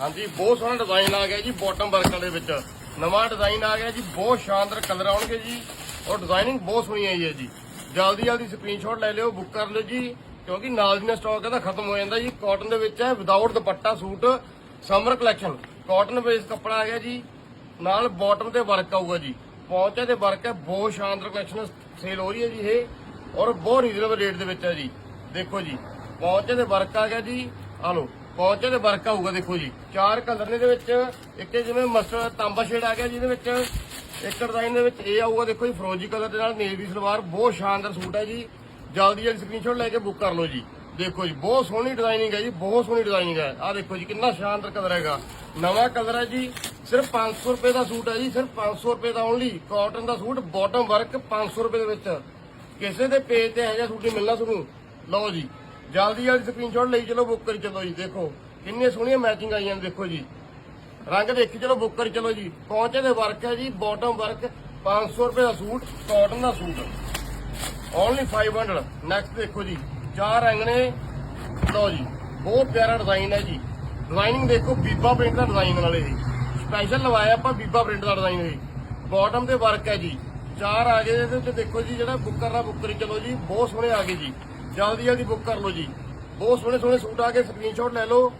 ਹਾਂਜੀ, ਬਹੁਤ ਸੋਹਣਾ ਡਿਜ਼ਾਈਨ ਆ ਗਿਆ ਜੀ ਬਾਟਮ ਵਰਕ ਵਾਲੇ ਵਿੱਚ। ਨਵਾਂ ਡਿਜ਼ਾਈਨ ਆ ਗਿਆ ਜੀ, ਬਹੁਤ ਸ਼ਾਨਦਾਰ ਕਲਰ ਆਉਣਗੇ ਜੀ। ਔਰ ਡਿਜ਼ਾਈਨਿੰਗ ਬਹੁਤ ਸੋਹਣੀ ਆਈ ਹੈ ਜੀ। ਜਲਦੀ ਜਲਦੀ ਸਕਰੀਨਸ਼ਾਟ ਲੈ ਲਿਓ ਬੁੱਕ ਕਰ ਲਿਓ ਜੀ, ਕਿਉਂਕਿ ਨਾਲ ਦੀ ਨਾਲ ਸਟਾਕ ਇਹਦਾ ਖਤਮ ਹੋ ਜਾਂਦਾ ਜੀ। ਕਾਟਨ ਦੇ ਵਿੱਚ ਹੈ without dupatta, suit summer collection cotton base ਕੱਪੜਾ ਆ ਗਿਆ ਜੀ, ਨਾਲ ਬਾਟਮ ਤੇ ਵਰਕ ਆਊਗਾ ਜੀ। ਪੌਂਚੇ ਤੇ ਵਰਕ ਹੈ, ਬਹੁਤ ਸ਼ਾਨਦਾਰ ਕਲੈਕਸ਼ਨ ਸੇਲ ਹੋ ਰਹੀ ਹੈ ਜੀ ਇਹ। ਔਰ ਬਹੁਤ ਰੀਜ਼ਨੇਬਲ ਰੇਟ ਦੇ ਵਿੱਚ ਹੈ ਜੀ। ਦੇਖੋ ਜੀ, ਪੌਂਚੇ ਤੇ ਵਰਕ ਆ ਗਿਆ ਜੀ। ਆ ਲਓ। ਪੌਂਚੇ ਤੇ ਵਰਕ ਆਊਗਾ, ਦੇਖੋ ਜੀ। ਚਾਰ ਕਲਰ ਨੇ ਦੇ ਵਿੱਚ। ਇੱਕ ਜਿਵੇਂ ਮਸਟਰ ਤਾਂਬਾ ਸ਼ੇਡ ਆ ਗਿਆ ਜਿਹਦੇ ਵਿੱਚ। ਇੱਕ ਡਿਜ਼ਾਈਨ ਦੇ ਵਿੱਚ ਇਹ ਆਊਗਾ, ਦੇਖੋ ਜੀ, ਫਰੋਜੀ ਕਲਰ ਦੇ ਨਾਲ ਨੇਵੀ ਸਲਵਾਰ। ਬਹੁਤ ਸ਼ਾਨਦਾਰ ਸੂਟ ਹੈ ਜੀ। ਜਲਦੀ ਜਲਦੀ ਸਕਰੀਨਸ਼ਾਟ ਲੈ ਕੇ ਬੁੱਕ ਕਰ ਲਓ ਜੀ। ਦੇਖੋ ਜੀ, ਬਹੁਤ ਸੋਹਣੀ ਡਿਜ਼ਾਈਨਿੰਗ ਹੈ ਜੀ, ਬਹੁਤ ਸੋਹਣੀ ਡਿਜ਼ਾਈਨਿੰਗ ਹੈ। ਆਹ ਦੇਖੋ ਜੀ, ਕਿੰਨਾ ਸ਼ਾਨਦਾਰ ਕਲਰ ਹੈਗਾ। ਨਵਾਂ ਕਲਰ ਹੈ ਜੀ, ਸਿਰਫ 500 ਰੁਪਏ ਦਾ ਸੂਟ ਹੈ ਜੀ, ਸਿਰਫ 500 ਰੁਪਏ ਦਾ ਓਨਲੀ ਕਾਟਨ ਦਾ ਸੂਟ ਬਾਟਮ ਵਰਕ 500 ਰੁਪਏ ਦੇ ਵਿੱਚ। ਕਿਸੇ ਦੇ ਪੇਜ ਤੇ ਇਹੋ ਜਿਹਾ ਸੂਟ ਮਿਲਣਾ ਤੁਹਾਨੂੰ। ਲਓ ਜੀ ਜਲਦੀ ਜਲਦੀ ਸਕਰੀਨਸ਼ਾਟ ਲਈ, ਚਲੋ ਬੁੱਕ ਕਰੀ, ਚਲੋ ਜੀ, ਦੇਖੋ। ਕਿੰਨੀਆਂ ਸੋਹਣੀਆਂ ਮੈਚਿੰਗ ਆਈਆਂ ਨੇ, ਦੇਖੋ ਜੀ। ਰੰਗ ਦੇਖੀ, ਚਲੋ ਬੁੱਕ ਕਰੀ, ਚਲੋ ਜੀ। ਪਹੁੰਚੇ ਦੇ ਵਰਕ ਹੈ ਜੀ ਬਾਟਮ ਵਰਕ 500 ਰੁਪਏ ਦਾ ਸੂਟ ਕਾਟਨ ਦਾ ਸੂਟ। ਓਨਲੀ 500 ਨੈਕਸਟ ਦੇਖੋ ਜੀ, ਚਾਰ ਰੰਗ ਨੇ। ਲਓ ਜੀ, ਬਹੁਤ ਪਿਆਰਾ ਡਿਜ਼ਾਈਨ ਹੈ ਜੀ। ਡਿਜ਼ਾਈਨਿੰਗ ਦੇਖੋ, ਬੀਬਾ ਪ੍ਰਿੰਟ ਦਾ ਡਿਜ਼ਾਈਨ ਵਾਲੇ ਜੀ ਸਪੈਸ਼ਲ ਲਵਾਇਆ ਆਪਾਂ ਬੀਬਾ ਪ੍ਰਿੰਟ ਦਾ ਡਿਜ਼ਾਈਨ ਹੈ ਬਾਟਮ ਤੇ ਵਰਕ ਹੈ ਜੀ। ਚਾਰ ਆ ਗਏ ਇਹਦੇ ਵਿੱਚ ਦੇਖੋ ਜੀ, ਜਿਹੜਾ ਬੁੱਕਰ ਦਾ ਬੁੱਕ ਚਲੋ ਜੀ, ਬਹੁਤ ਸੋਹਣੇ ਆ ਗਏ ਜੀ। ਜਲਦੀ ਜਲਦੀ ਬੁੱਕ ਕਰ ਲਓ ਜੀ। ਬਹੁਤ ਸੋਹਣੇ ਸੋਹਣੇ ਸੂਟ ਆ ਕੇ ਸਕਰੀਨਸ਼ਾਟ ਲੈ ਲਓ।